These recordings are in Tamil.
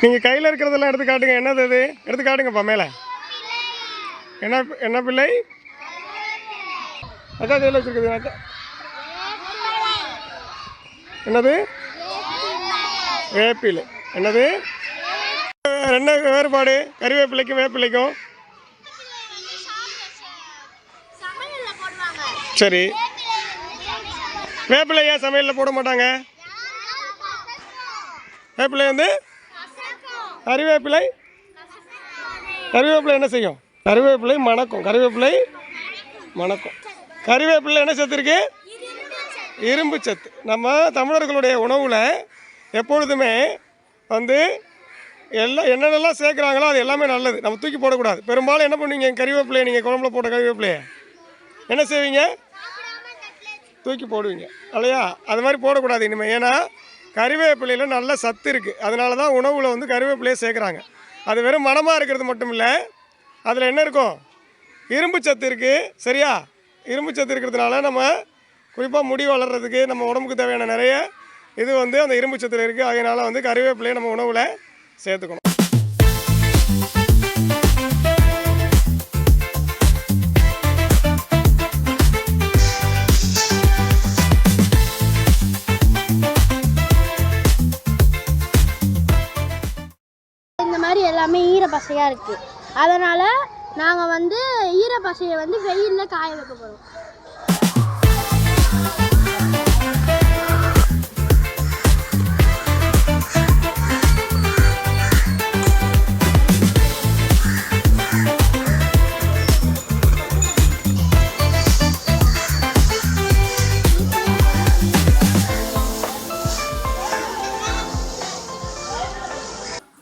நீங்கள் கையில் இருக்கிறதெல்லாம் எடுத்து காட்டுங்க. என்னது இது? எடுத்து காட்டுங்கப்பா மேலே. என்ன என்ன பிள்ளை? அக்கா கையில் வச்சுருக்குது அக்கா? என்னது? வேப்பிலை. என்னது? என்ன வேறுபாடு. கறிவேப்பிலைக்கும் வேப்பிலைக்கும். சரி. வேப்பிலை ஏன் சமையலில் போட மாட்டாங்க? வேப்பிலை வந்து கறிவேப்பிலை கறிவேப்பிலை என்ன செய்யும்? கருவேப்பிலை மணக்கும். கறிவேப்பிலை மணக்கும். கறிவேப்பிலை என்ன சத்து இருக்கு? இரும்பு சத்து. நம்ம தமிழர்களுடைய உணவில் எப்பொழுதுமே வந்து எல்லாம் என்னென்னலாம் சேர்க்குறாங்களோ அது எல்லாமே நல்லது. நம்ம தூக்கி போடக்கூடாது. பெரும்பாலும் என்ன பண்ணுவீங்க? கறிவேப்பிலையை நீங்கள் குழம்புல போட்ட கறிவேப்பிலையை. என்ன செய்வீங்க? தூக்கி போடுவீங்க. இல்லையா? அது மாதிரி போடக்கூடாது இனிமேல் ஏன்னா கறிவேப்பிலையில் நல்ல சத்து இருக்குது அதனால தான் உணவில் வந்து கறிவேப்பிலையை சேர்க்குறாங்க. அது வெறும் மனமாக இருக்கிறது மட்டும் இல்லை அதில் என்ன இருக்கும் இரும்பு சத்து இருக்குது சரியா? இரும்பு சத்து இருக்கிறதுனால நம்ம குறிப்பாக முடி வளர்கிறதுக்கு நம்ம உடம்புக்கு தேவையான நிறைய இது வந்து அந்த இரும்பு சத்தில் இருக்குது அதனால் வந்து கறிவேப்பிலையை நம்ம உணவில் சேர்த்துக்கணும். பசையாக இருக்குது இருக்கு. அதனால நாங்க வந்து ஈரப்பசையை வந்து வெயிலில் காய வைக்க போகிறோம்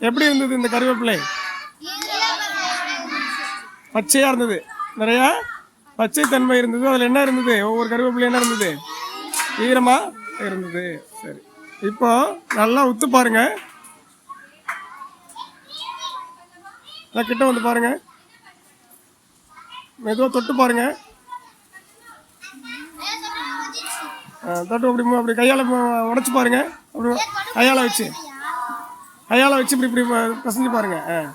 எப்படி இருந்தது இந்த கருவேப்பிலை? பச்சையாக இருந்தது. நிறையா பச்சை தன்மை இருந்தது. அதில் என்ன இருந்தது? ஒவ்வொரு கருவேப்பிலை என்ன இருந்தது? ஈரமாக இருந்தது. சரி. இப்போ நல்லா உத்து பாருங்க. நல்லா கிட்ட வந்து பாருங்க. மெதுவாக தொட்டு பாருங்க. தொட்டு அப்படி அப்படி கையால் உடச்சி பாருங்க. அப்படி கையால் வச்சு. கையால் வச்சு இப்படி இப்படி ப- பாருங்க.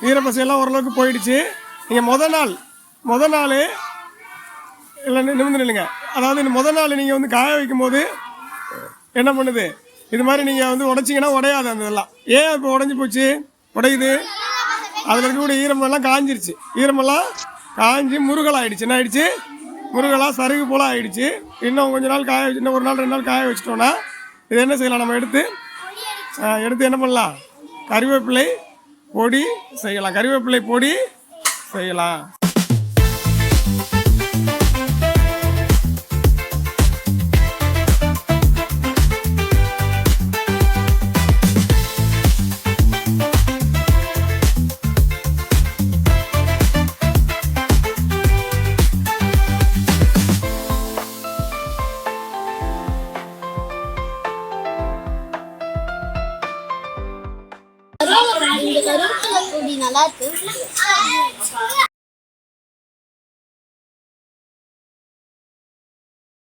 ஈரப்பசையெல்லாம் ஓரளவுக்கு போயிடுச்சு. நீங்கள் முத நாள் முத நாள் இல்லை நிமிந்து நில்லுங்க. அதாவது இந்த முத நாள் நீங்கள் வந்து காய வைக்கும் போது என்ன பண்ணுது? இது மாதிரி நீங்கள் வந்து உடைச்சிங்கன்னா உடையாது அந்த இதெல்லாம். ஏன் இப்போ உடஞ்சி போச்சு? உடையுது. அதில் இருக்கக்கூடிய ஈரமெல்லாம் காஞ்சிருச்சு. ஈரமெல்லாம் காஞ்சி முருகல் ஆயிடுச்சு. என்ன ஆயிடுச்சு? முருகலாக சருகு போல ஆயிடுச்சு. இன்னும் கொஞ்ச நாள் காய வச்சு இன்னும் ஒரு நாள் ரெண்டு நாள் காய வச்சிட்டோன்னா இது என்ன செய்யலாம்? நம்ம எடுத்து எடுத்து என்ன பண்ணலாம்? கறிவேப்பிலை பொடி செய்யலாம். கறிவேப்பிலை பொடி செய்யலாம் இந்த கருவேப்பிலை பொடி நல்லா இருக்கு.